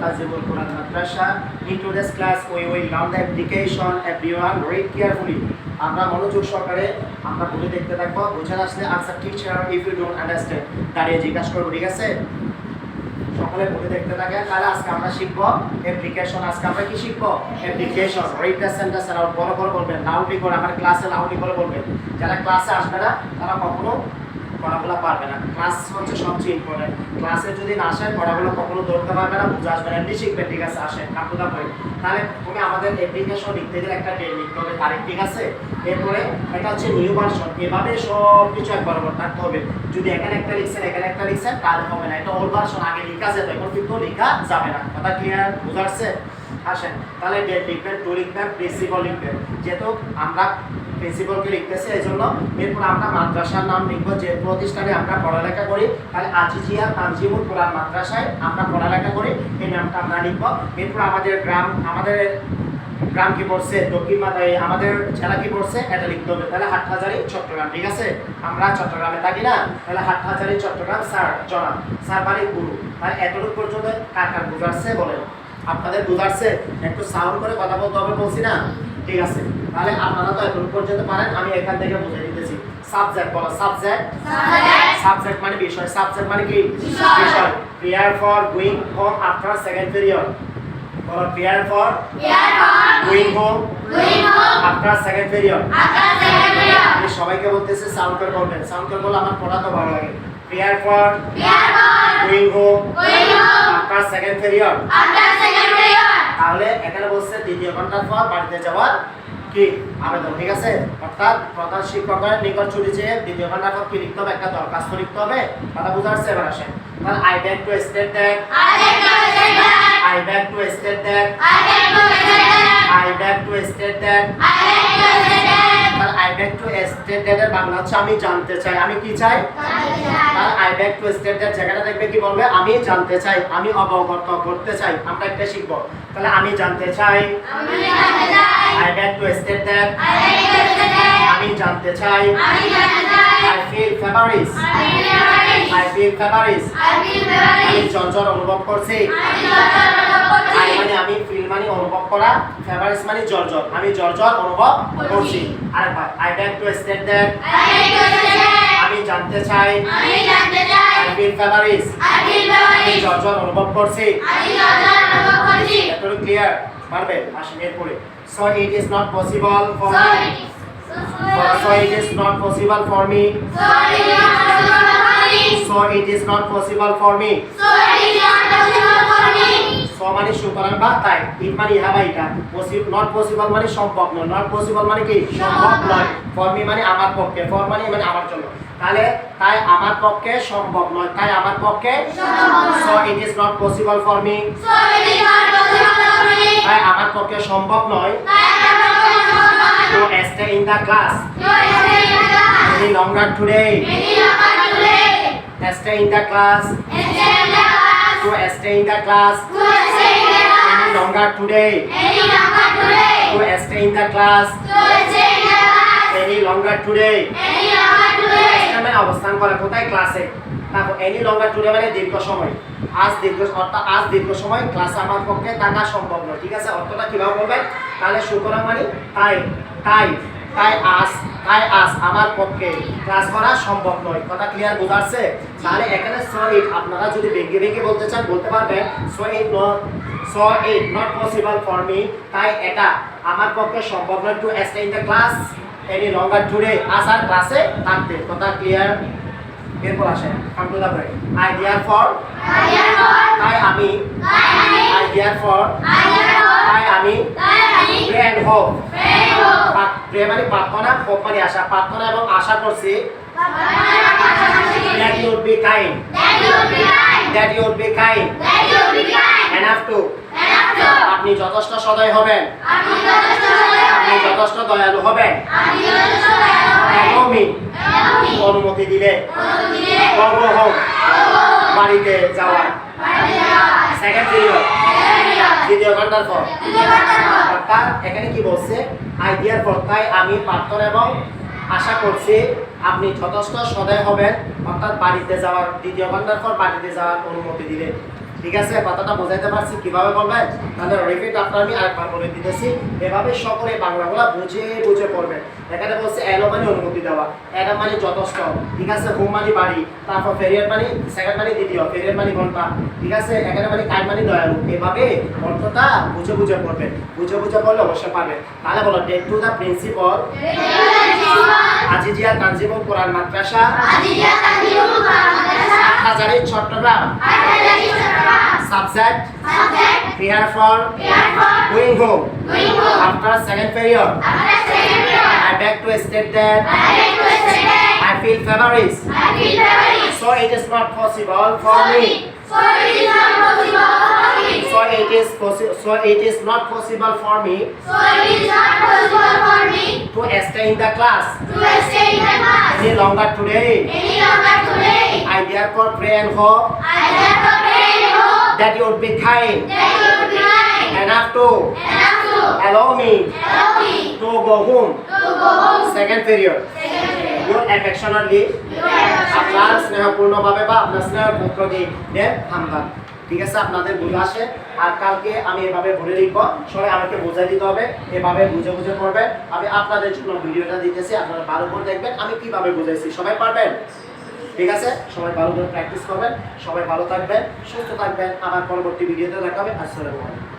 Tazibul Quran Madrasa. In today's class, we will learn the application. Everyone, read carefully. আমরা মনোযোগ সহকারে আমরা বলে দেখতে থাকব। বুঝে আসলে answer teacher if you don't understand দাঁড়িয়ে জিজ্ঞাসা করব ঠিক আছে? সকলে বলে দেখতে থাকে। তাহলে আজকে আমরা শিখব অ্যাপ্লিকেশন আজকে আমরা কি শিখব? অ্যাপ্লিকেশন রিড দ্য আর বড় বলবেন। লাউডলি করে আমার ক্লাসে লাউডলি করে বলবেন। যারা ক্লাসে আসবে না তারা কখনো পড়াগুলো পারবে না। ক্লাস হচ্ছে সবচেয়ে ইম্পর্টেন্ট ক্লাসে যদি না আসেন পড়াগুলো কখনো ধরতে পারবে না, বুঝে আসবে না। এমনি শিখবেন ঠিক আছে আসেন কাকুদা করে। তাহলে তুমি আমাদের অ্যাপ্লিকেশন লিখতে গেলে একটা ডেট লিখতে হবে, তারিখ, ঠিক আছে? এরপরে এটা হচ্ছে নিউ ভার্সন এভাবে সব কিছু একবার বরাবর থাকতে হবে। যদি এখানে একটা লিখছেন, এখানে একটা লিখছেন, তাহলে হবে না। এটা ওল্ড ভার্সন আগে লেখা যেত, এখন কিন্তু লেখা যাবে না। কথা ক্লিয়ার বুঝাচ্ছে আসেন, তাহলে ডেট লিখবেন টু লিখবেন প্রিন্সিপাল লিখবেন। যেহেতু আমরা প্রিন্সিপালকে লিখতেছি এই জন্য এরপর আমরা মাদ্রাসার নাম লিখব। যে প্রতিষ্ঠানে আমরা পড়ালেখা করি, তাহলে আজিজিয়া তানজিমুল কোরআন মাদ্রাসায় আমরা পড়ালেখা করি, এই নামটা আমরা লিখব। এরপর আমাদের গ্রাম আমাদের গ্রাম কি পড়ছে? দক্ষিণ মাথায় আমাদের জেলা কি পড়ছে? এটা লিখতে হবে। তাহলে হাটহাজারি, চট্টগ্রাম, ঠিক আছে? আমরা চট্টগ্রামে থাকি না? তাহলে হাটহাজারি, চট্টগ্রাম, স্যার, জনাব। স্যার বাড়ি গুরু। তাহলে এতটুকু পর্যন্ত কার কার বুঝাচ্ছে বলেন। আপনাদের বুঝাচ্ছে একটু সাউন্ড করে কথা বলতে হবে বলছি না? ঠিক আছে। তাহলে আপনারা তো এখন পর্যন্ত পারেন আমি এখান থেকে বুঝে দিতেছি। সাবজেক্ট বলো সাবজেক্ট সাবজেক্ট মানে বিষয়। সাবজেক্ট মানে কি? বিষয়। Prayer for going home after second period বলো prayer for going home after second period আমি সবাইকে বলতেছি সাউন্ড করে বলবেন। সাউন্ড করে বলে আমার পড়া তো ভালো লাগে। Prayer for going home after second period তাহলে এখানে বলছে দ্বিতীয় ঘণ্টার পর বাড়িতে যাওয়ার কি আবেদন ঠিক আছে? অর্থাৎ প্রধান শিক্ষকের নিকট ছুটি চেয়ে দ্বিতীয় ঘণ্টার পর কি লিখতে হবে? একটা দরখাস্ত লিখতে হবে। কথা বুঝা যাচ্ছে এবার আসেন। তাহলে I back to state that I back to state that I back to state that তাহলে I back to state that এর বাংলা হচ্ছে আমি জানতে চাই। আমি কি চাই? I back to state that জায়গাটা দেখবে কি বলবে? আমি জানতে চাই আমি অবগত করতে চাই আমরা একটা শিখব। তাহলে আমি জানতে চাই। I back to state that আমি জানতে চাই। I feel feverish I feel feverish আমি জর্জর অনুভব করছি। আই মানে আমি ফিল মানে অনুভব করা ফেভারিস মানে জর্জর। আমি জর্জর অনুভব করছি। আরেকবার I back to state that আমি জানতে চাই। আই ফিল ফেভারিস আমি জর্জর অনুভব করছি। এতটুকু ক্লিয়ার পারবে আসেন এরপরে so it is not possible for me so it is not possible for me so it is not possible for me so মানে সুতরাং বা তাই ইট মানে ইহা বা এটা পসিবল নট পসিবল মানে সম্ভব নয়। নট পসিবল মানে কি? সম্ভব নয়। ফর মি মানে আমার পক্ষে। ফর মানে মানে আমার জন্য। তাহলে তাই আমার পক্ষে সম্ভব নয়। তাই আমার পক্ষে so it is not possible for me তাই আমার পক্ষে সম্ভব নয়। to stay in the class any longer today stay in the class. To stay in the class. Any longer today. To stay in the class. Any longer today. মানে অবস্থান করে কোথায় ক্লাসে তারপর এনি লঙ্গার টুডে মানে দীর্ঘ সময় আজ দীর্ঘ অর্থাৎ আজ দীর্ঘ সময় ক্লাসে আমার পক্ষে থাকা সম্ভব নয় ঠিক আছে অর্থটা কীভাবে বলবেন তাহলে সুতরাং মানে তাই তাই তাই আজ তাই আজ আমার পক্ষে ক্লাস করা সম্ভব নয়। কথা ক্লিয়ার বোঝাচ্ছে? তাহলে এখানে সো ইট আপনারা যদি ভেঙে ভেঙে বলতে চান বলতে পারবেন so it not so it not possible for me তাই এটা আমার পক্ষে সম্ভব নয় to stay in the class any longer today আসার ক্লাসে থাকতে কথা ক্লিয়ার এরপর আসেন। Come to I dear for তাই আমি। আই ডিয়ার ফর তাই আমি। প্রে হোপ প্রে মানে প্রার্থনা মানে আশা। প্রার্থনা এবং আশা করছি আপনি যথেষ্ট সদয় হবেন. আপনি যথেষ্ট দয়ালু হবেন. অনুমতি দিলে। বাড়িতে যাওয়া সেকেন্ড পিরিয়ড দ্বিতীয় ঘণ্টার পর অর্থাৎ এখানে কি বলছে? আইডিয়ার পর তাই আমি প্রার্থনা এবং আশা করছি আপনি যথেষ্ট সদয় হবেন। অর্থাৎ বাড়িতে যাওয়ার দ্বিতীয় ঘণ্টার পর বাড়িতে যাওয়ার অনুমতি দিলে। ঠিক আছে কথাটা বোঝাইতে পারছি কীভাবে বলবেন তাহলে রিপিট আপনার আমি আরেকবার বলে দিতেছি। এভাবে সকলে বাংলাগুলো বুঝে বুঝে পড়বেন এখানে বলছে এলো মানে অনুমতি দেওয়া। এটা মানে যথেষ্ট। ঠিক আছে হোম মানে বাড়ি তারপর ফেরিয়ার মানে সেকেন্ড মানে দ্বিতীয় ফেরিয়ার মানে ঘণ্টা। ঠিক আছে এখানে মানে কাজ মানে দয়ালু। এভাবে অর্থটা বুঝে বুঝে পড়বেন বুঝে বুঝে পড়লে অবশ্যই পারবেন তাহলে বলো date to the principal Azizia Tanzimul Quran Madrasa. Hazari Chittagong. Subset. subject prepare for, going home, going home after second period. After second period, I beg to state that, I beg to state that, I feel feverish, I feel feverish. So it is not possible for so me. So it is not possible for me. So it is possible. So it is not possible for me. So it is not possible for me to stay in the class. To stay in the class any longer today. Any longer today. I therefore pray and hope. I therefore that you would be kind. Enough to allow me to go home. second period. Your affectionately আপনার স্নেহপূর্ণভাবে বা আপনার স্নেহের পক্ষ দিয়ে দেন হামদান। ঠিক আছে আপনাদের বুঝে আসে আর কালকে আমি এভাবে বলে দিব সবাই আমাকে বোঝাই দিতে হবে। এভাবে বুঝে বুঝে করবেন আমি আপনাদের জন্য ভিডিওটা দিতেছি। আপনারা ভালো করে দেখবেন। আমি কীভাবে বুঝাইছি সবাই পারবেন? ঠিক আছে? সবাই ভালো করে প্র্যাকটিস করবেন, সবাই ভালো থাকবেন, সুস্থ থাকবেন আমার পরবর্তী ভিডিওতে দেখা হবে। আসসালামু আলাইকুম।